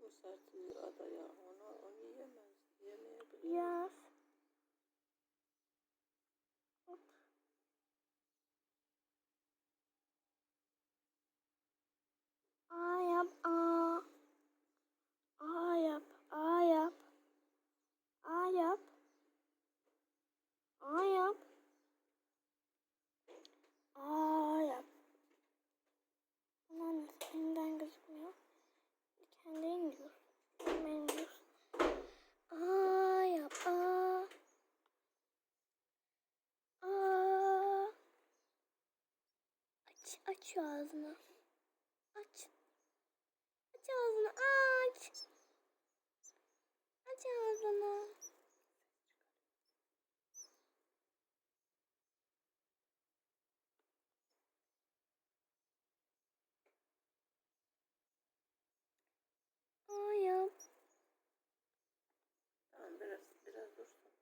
Çok mu sert adaya? Onu, Aç aç ağzını. Aç. Aç ağzını aç. Aç ağzını. Yap. Tamam biraz, biraz dursun.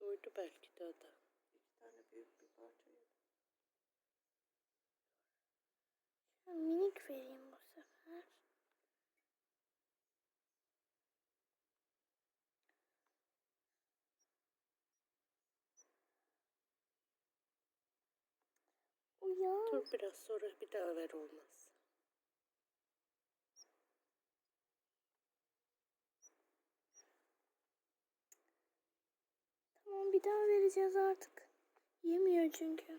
Doydu belki de ada. İki tane büyük bir parça minik vereyim bu sefer. Uyan. Dur biraz sonra bir daha ver olmaz. Tamam bir daha vereceğiz artık. Yemiyor çünkü.